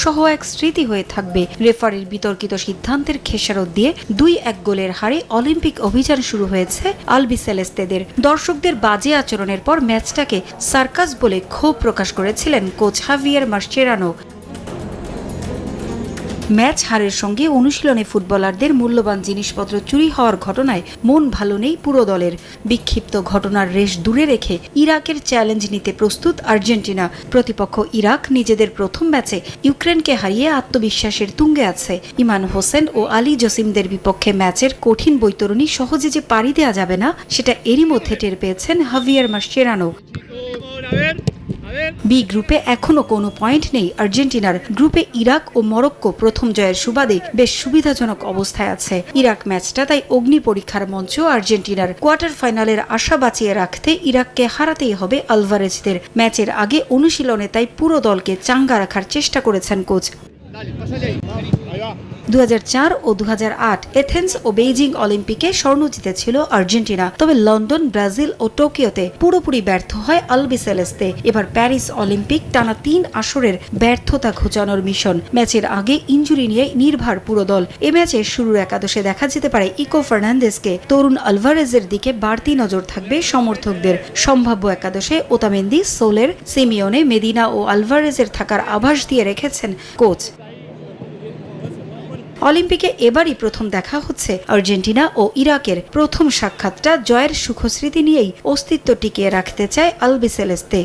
দুঃসহ এক স্মৃতি হয়ে থাকবে। রেফারির বিতর্কিত সিদ্ধান্তের খেসারত দিয়ে দুই এক গোলের হারে অলিম্পিক অভিযান শুরু হয়েছে আলবি সেলেস্তেদের দর্শকদের বাজে আচরণের পর ম্যাচটাকে সার্কাস বলে ক্ষোভ প্রকাশ করেছিলেন কোচ হাভিয়ার মার্চেরানো ম্যাচ হারের সঙ্গে অনুশীলনে ফুটবলারদের মূল্যবান জিনিসপত্র চুরি হওয়ার ঘটনায় মন ভালো নেই পুরো দলের। বিক্ষিপ্ত ঘটনার রেশ দূরে রেখে ইরাকের চ্যালেঞ্জ নিতে প্রস্তুত আর্জেন্টিনা। প্রতিপক্ষ ইরাক নিজেদের প্রথম ম্যাচে ইউক্রেনকে হারিয়ে আত্মবিশ্বাসের তুঙ্গে আছে। ইমান হোসেন ও আলী জসিমদের বিপক্ষে ম্যাচের কঠিন বৈতরণী সহজে যে পাড়ি দেওয়া যাবে না, সেটা এরই মধ্যে টের পেয়েছেন হাভিয়ার মাসচেরানো. বি গ্রুপে এখনও কোনো পয়েন্ট নেই। আর্জেন্টিনার গ্রুপে ইরাক ও মরক্কো প্রথম জয়ের সুবাদে বেশ সুবিধাজনক অবস্থায় আছে। ইরাক ম্যাচটা তাই অগ্নি পরীক্ষার মঞ্চ আর্জেন্টিনার কোয়ার্টার ফাইনালের আশা বাঁচিয়ে রাখতে ইরাককে হারাতেই হবে আলভারেজদের। ম্যাচের আগে অনুশীলনে তাই পুরো দলকে চাঙ্গা রাখার চেষ্টা করেছেন কোচ। দু ও দু হাজার আট এথেন্স ও বেইজিং অলিম্পিকে স্বর্ণ জিতেছিল আর্জেন্টিনা। তবে লন্ডন, ব্রাজিল ও টোকিওতে পুরোপুরি ব্যর্থ হয় আলবি সেলেস্তে এবার প্যারিস অলিম্পিক টানা তিন আসরের ব্যর্থতা ঘোচানোর মিশন। ম্যাচের আগে ইঞ্জুরি নিয়ে নির্ভার পুরো দল। এ ম্যাচের শুরুর একাদশে দেখা যেতে পারে ইকো ফার্নান্দেসকে তরুণ আলভারেজের দিকে বাড়তি নজর থাকবে সমর্থকদের। সম্ভাব্য একাদশে ওতামেন্দি, সোলের, সিমিওনে, মেদিনা ও আলভারেজের থাকার আভাস দিয়ে রেখেছেন কোচ। অলিম্পিকে এবারই প্রথম দেখা হচ্ছে আর্জেন্টিনা ও ইরাকের প্রথম সাক্ষাৎটা জয়ের সুখস্মৃতি নিয়েই অস্তিত্ব টিকিয়ে রাখতে চায় আলবিসেলেস্তে।